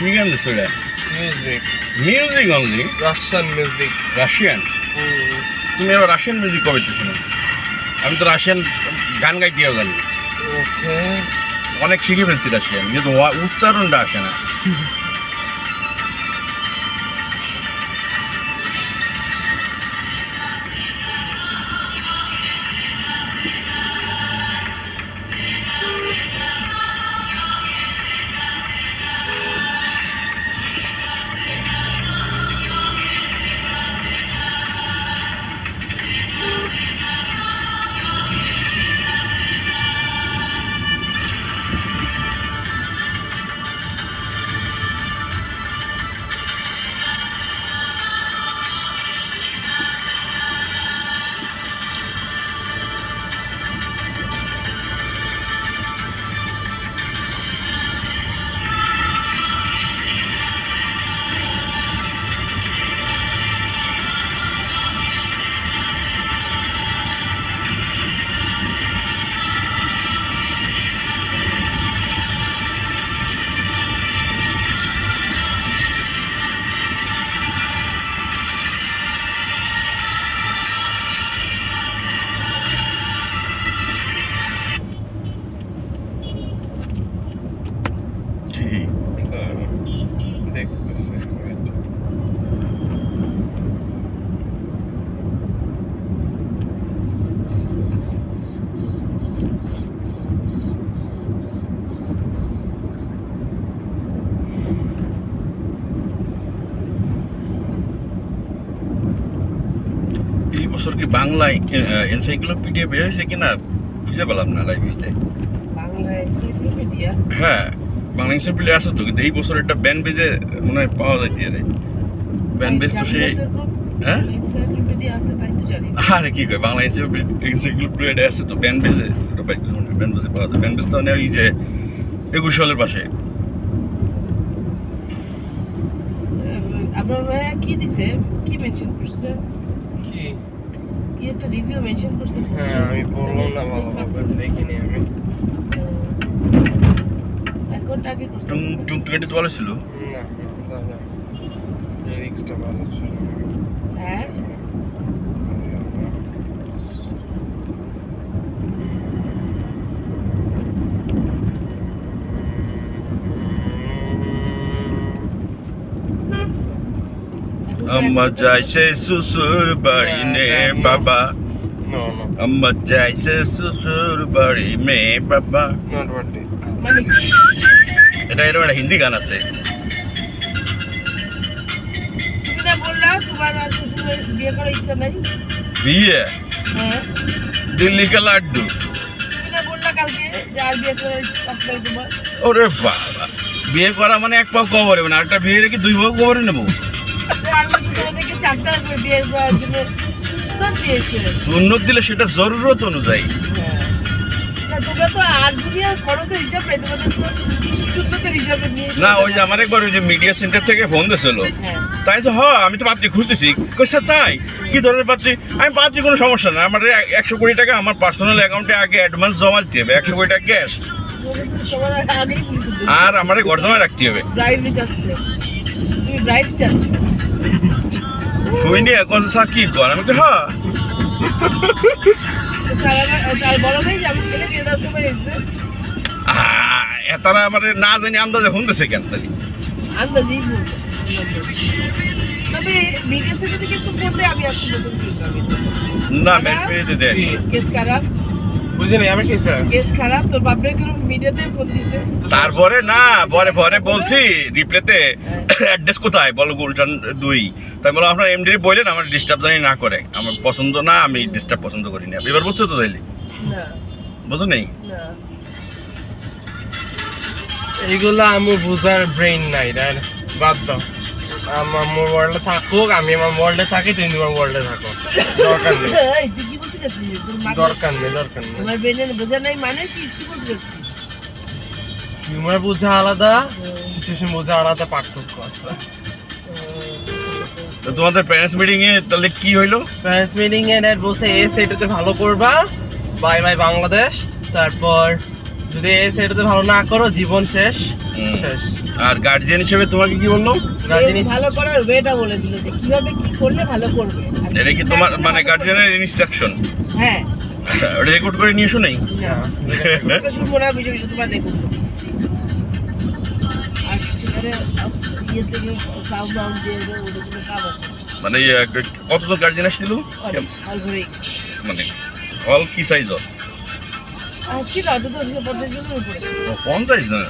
কি গান দিছো music music only Russian music Russian তুমি এবার রাশিয়ান মিউজিক কবে শোনো? আমি তো রাশিয়ান গান গাইতেও জানি। ওকে অনেক শিখে ফেলছি রাশিয়ান কিন্তু উচ্চারণটা আসে না। বছর কি বাংলায় এনসাইক্লোপিডিয়া বের হয়েছে কিনা খুঁজে পেলাম না লাইব্রেরিতে বাংলা হ্যাঁ বাংলা এনসাইক্লোপিডিয়া আছে তো কিন্তু এই বছর একটা ব্যান বেজে মনে হয় পাওয়া যায় দিয়ে দেয় ব্যান বেজ তো সে হ্যাঁ? এনসাইক্লোপিডিয়া আছে তাই তো জানি। আরে কি কয় বাংলা এনসাইক্লোপিডিয়া আছে তো ব্যান বেজে ওটা ব্যান বেজে পাওয়া যায়। বেজ তো মানে ওই যে একুশ সালের পাশে। আপনার কি দিছে? কি মেনশন করছে? কি কি? একটা রিভিউ মেনশন করছে হ্যাঁ আমি বললাম না ভালোভাবে দেখিনি আমি। এক ঘণ্টা আগে করছে টুম টুং টোয়েন্টি ভালো ছিল। না লিরিক্সটা ভালো ছিল। হ্যাঁ? আম্মা যাইছে শ্বশুর বাড়ি নে বাবা No, no, আম্মা যাইছে শ্বশুর বাড়ি মে বাবা? এটা এরকম একটা হিন্দি গান আছে বিয়ে হ্যাঁ। দিল্লি কা লাড্ডু? ওরে বাবা। বিয়ে করা মানে এক পাও কবরে মানে আরেকটা বিয়ে রেখে দুই পাও কবরে নেব। চারটা করার জন্য। সুন্নত দিয়েছে। সুন্নত দিলে সেটা জরুরত অনুযায়ী। না, তোমরা তো আর দুনিয়ার খরচের হিসাব নেই তোমাদের তো সুন্নতের হিসাবে নিয়ে না ওই যে আমার একবার ওই যে মিডিয়া সেন্টার থেকে ফোন দিয়েছিল। হ্যাঁ। তাই যে হ আমি তো পাত্রী খুঁজতেছি। কইছে তাই? কি ধরনের পাত্রী? আমি পাত্রী কোনো সমস্যা না আমার একশো কোটি টাকা আমার পার্সোনাল অ্যাকাউন্টে আগে অ্যাডভান্স জমা দিতে হবে। একশো কোটি টাকা ক্যাশ। আর আমার ঘর জমায় রাখতে হবে। ব্রাইড চাচ্ছে তুমি ব্রাইড চাচ্ছ শুই নিয়ে কত সা কি কর? আমি হ্যাঁ। তার আমার না জানি আন্দাজে ফোন দিছে কেন তাহলে। আন্দাজেই তবে মিডিয়া থেকে একটু ফোন দেয় আমি আসছি না। পেরিয়ে দেয় কেস খারাপ বুঝিনি আমি কি স্যার কেস খারাপ তোর বাপরে কেন মিডিয়াতে ফোন দিছে। তারপরে না পরে পরে বলছি রিপ্লেতে অ্যাড্রেস কোথায়? বলো গুলটান দুই। তাই বলো আপনার এমডি বললেন আমার ডিস্টার্ব জানি না করে। আমার পছন্দ না আমি ডিস্টার্ব পছন্দ করি না। এবার বুঝছ তো তাইলে? না। বুঝো নেই? এইগুলো আমার বুঝার ব্রেন নাই তাই বাদ দাও। আমার আমার ওয়ার্ল্ডে থাকুক আমি আমার ওয়ার্ল্ডে থাকি তুমি তোমার ওয়ার্ল্ডে থাকো। দরকার নেই। তোর দরকার নেই দরকার নেই। বোঝা নাই মানে কি কি বলতে চাচ্ছিস হিউমার বোঝা আলাদা সিচুয়েশন বোঝা আলাদা পার্থক্য আছে। তো তোমাদের প্যারেন্টস মিটিং এ তাহলে কি হইল? প্যারেন্টস মিটিং এ ড্যাড বলছে এ সেটাতে ভালো করবা বাই বাই বাংলাদেশ। তারপর যদি এ সেটাতে ভালো না করো জীবন শেষ। শেষ। আর গার্জিয়ান হিসেবে তোমাকে কি বলল? ভালো করার ওয়েটা বলে দিল যে কীভাবে কি করলে ভালো করবে। এটা কি তোমার মানে গার্জিয়ানের ইনস্ট্রাকশন হ্যাঁ। আচ্ছা রেকর্ড করে নিয়ে এসো নাই। না শুনব না বুঝে বুঝে তোমার আছে। মানে ইয়ে, কতজন গার্জিয়ান আসছিল। মানে হল কি সাইজ ছিল পঞ্চাশ জনের উপরে। পঞ্চাশ জন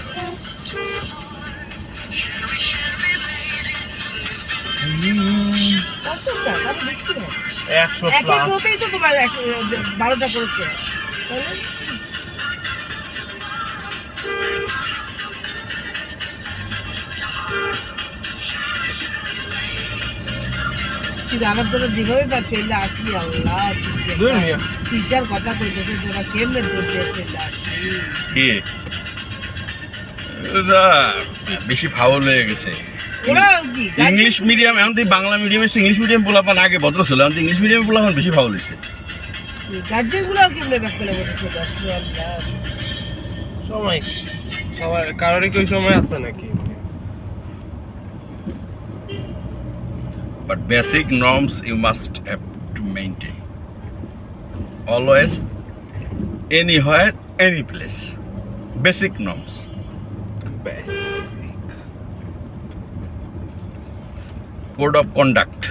একশো এক প্লাস হতেই তো তোমার বারোটা করেছে তাহলে তোরা যেভাবে পাচ্ছ এলে আসলি আল্লাহ টিচার কথা কইতেছে তোরা কেমনে করতে আসলি বেশি ফাউল হয়ে গেছে। ইংলিশ মিডিয়াম এখন তো বাংলা মিডিয়ামে ইংলিশ মিডিয়াম পোলাপান আগে ভদ্র ছিল এখন ইংলিশ মিডিয়াম পোলাপান বেশি ফাউল হয়েছে সময় সবার কারোরই কি সময় আছে নাকি? But basic norms you must have to maintain. Always anywhere any place. Basic norms. ব্যাস code of conduct